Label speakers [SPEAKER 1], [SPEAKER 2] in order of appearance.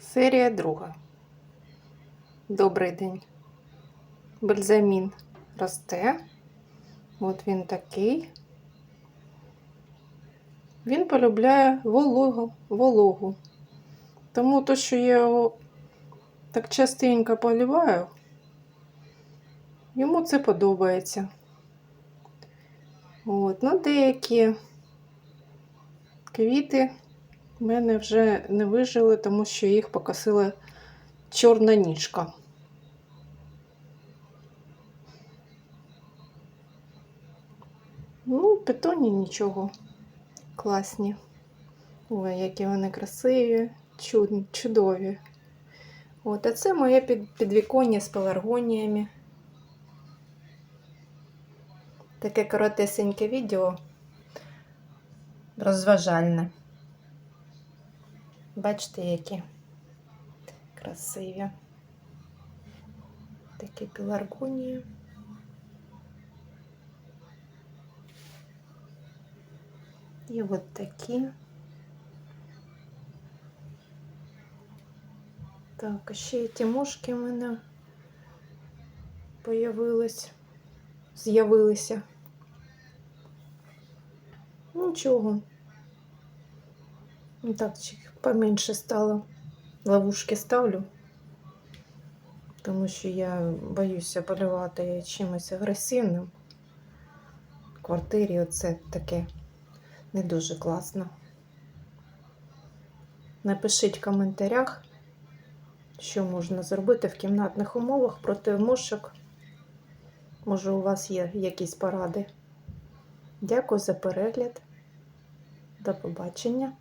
[SPEAKER 1] Серія друга. Добрий день. Бальзамін росте. От він такий. Він полюбляє вологу, вологу. Тому то, що я його так частенько поливаю, йому це подобається. От, ну деякі квіти в мене вже не вижили, тому що їх покосила чорна ніжка. Ну, петоні нічого. Класні. Ой, які вони красиві, чуд- чудові. От, а це моє під, підвіконня з пеларгоніями. Таке коротесеньке відео. Розважальне. Бачите, які красиві. Такі пеларгонії. І от такі. Так, ще й тімошки в мене появились, з'явилися. Нічого. Ну так, поменше стало. Ловушки ставлю, тому що я боюся поливати чимось агресивним. В квартирі оце таке не дуже класно. Напишіть в коментарях, що можна зробити в кімнатних умовах проти мушок. Може, у вас є якісь поради. Дякую за перегляд. До побачення.